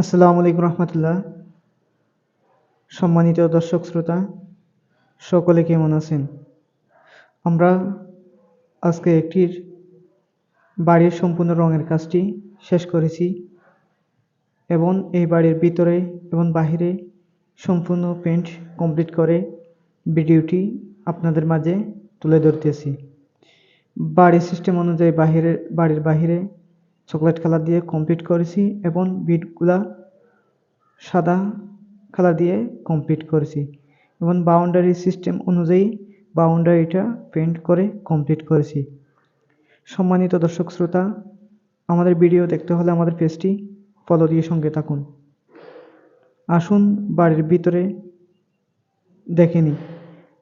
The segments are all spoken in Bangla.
আসসালামু আলাইকুম রহমতুল্লাহ। সম্মানিত দর্শক শ্রোতা, সকলে কেমন আছেন? আমরা আজকে একটির বাড়ির সম্পূর্ণ রঙের কাজটি শেষ করেছি এবং এই বাড়ির ভিতরে এবং বাহিরে সম্পূর্ণ পেন্ট কমপ্লিট করে ভিডিওটি আপনাদের মাঝে তুলে ধরতেছি। বাড়ির সিস্টেম অনুযায়ী বাহিরের বাড়ির বাহিরে চকলেট কালার দিয়ে কমপ্লিট করেছি এবং বিটগুলা সাদা কালার দিয়ে কমপ্লিট করেছি এবং বাউন্ডারি সিস্টেম অনুযায়ী বাউন্ডারিটা পেন্ট করে কমপ্লিট করেছি। সম্মানিত দর্শক শ্রোতা, আমাদের ভিডিও দেখতে হলে আমাদের পেজটি ফলো দিয়ে সঙ্গে থাকুন। আসুন বাড়ির ভিতরে দেখে নিই।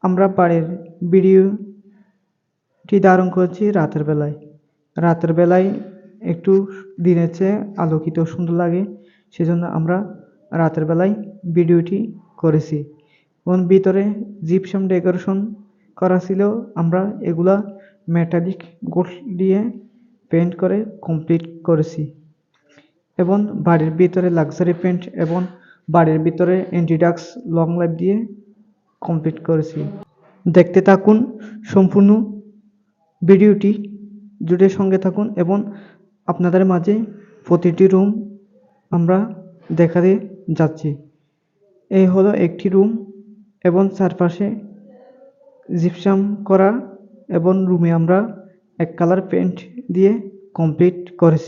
আমরা বাড়ির ভিডিওটি ধারণ করছি রাতের বেলায়। রাতের বেলায় একটু দিনের চেয়ে আলোকিত সুন্দর লাগে। সেজন্য আমরা রাতের বেলায় ভিডিওটি করেছি। এবং ভিতরে জিপসাম ডেকোরেশন করা ছিল, আমরা এগুলা মেটালিক গোল্ড দিয়ে পেন্ট করে কমপ্লিট করেছি। এবং বাড়ির ভিতরে লাক্সারি পেন্ট এবং বাড়ির ভিতরে অ্যান্টিডাক্স লং লাইফ দিয়ে কমপ্লিট করেছি। দেখতে থাকুন সম্পূর্ণ ভিডিওটি, জুড়ে সঙ্গে থাকুন এবং আপনাদের মাঝে প্রতিটি রুম আমরা দেখাতে যাচ্ছি। এই হলো একটি রুম এবং চারপাশে জিপসাম করা এবং রুমে আমরা এক কালার পেন্ট দিয়ে কমপ্লিট করেছি।